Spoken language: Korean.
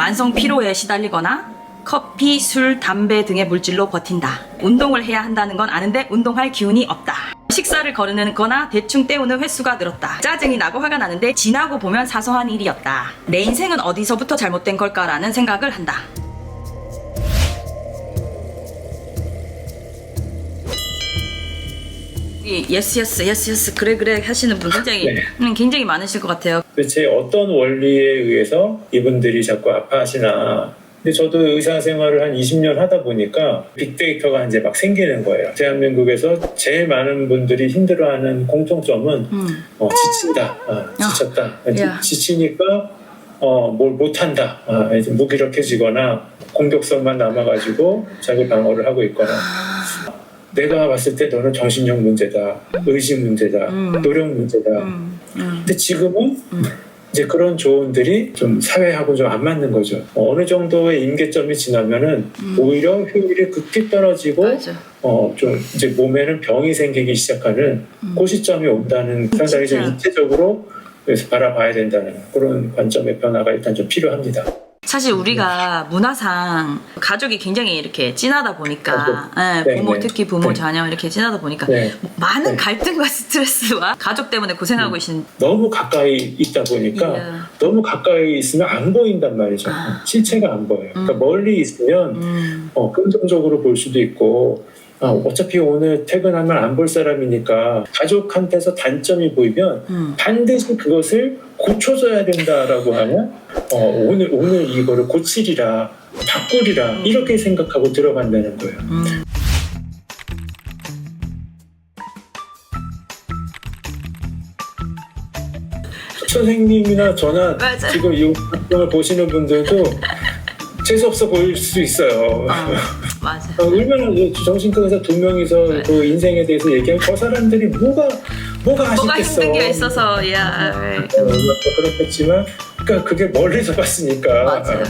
만성 피로에 시달리거나 커피, 술, 담배 등의 물질로 버틴다. 운동을 해야 한다는 건 아는데 운동할 기운이 없다. 식사를 거르거나 대충 때우는 횟수가 늘었다. 짜증이 나고 화가 나는데 지나고 보면 사소한 일이었다. 내 인생은 어디서부터 잘못된 걸까라는 생각을 한다. 이 예스 예스 예스 예스 그래 그래 하시는 분 굉장히 네. 음, 굉장히 많으실 것 같아요. 도대체 어떤 원리에 의해서 이분들이 자꾸 아파하시나. 근데 저도 의사 생활을 한 20년 하다 보니까 빅데이터가 이제 막 생기는 거예요. 대한민국에서 제일 많은 분들이 힘들어하는 공통점은 음. 어, 지친다, 어, 지쳤다. 야. 지치니까 어, 뭘 못한다. 어, 무기력해지거나 공격성만 남아가지고 자기 방어를 하고 있거나 내가 봤을 때 너는 정신력 문제다, 의식 문제다, 음. 노력 문제다. 음, 음. 근데 지금은 음. 이제 그런 조언들이 좀 사회하고 좀 안 맞는 거죠. 어, 어느 정도의 임계점이 지나면은 음. 오히려 효율이 극히 떨어지고 맞아. 어, 좀 이제 몸에는 병이 생기기 시작하는 음. 그 시점이 온다는 상당히 좀 진짜. 이체적으로 그래서 바라봐야 된다는 그런 관점의 변화가 일단 좀 필요합니다. 사실 우리가 문화상 가족이 굉장히 이렇게 진하다 보니까 예, 네, 부모 네. 특히 부모 네. 자녀 이렇게 진하다 보니까 네. 많은 네. 갈등과 스트레스와 가족 때문에 고생하고 계신 너무 가까이 있다 보니까 예. 너무 가까이 있으면 안 보인단 말이죠. 아. 실체가 안 보여요. 그러니까 음. 멀리 있으면 음, 어, 긍정적으로 볼 수도 있고 아, 어차피 오늘 퇴근하면 안 볼 사람이니까 가족한테서 단점이 보이면 음. 반드시 그것을 고쳐줘야 된다라고 하면 어, 오늘 오늘 이거를 고치리라 바꾸리라 이렇게 생각하고 들어간다는 거예요. 음. 선생님이나 저나 맞아. 지금 이 방송을 보시는 분들도 재수 없어 보일 수 있어요. 어, 맞아. 어, 얼마나 정신과 의사 두 명이서 네. 그 인생에 대해서 얘기하면 저 사람들이 뭐가 뭐가 뭐가 아쉽겠어. 힘든 게 있어서 야 어, 그렇겠지만, 그러니까 그게 멀리서 봤으니까 맞아요.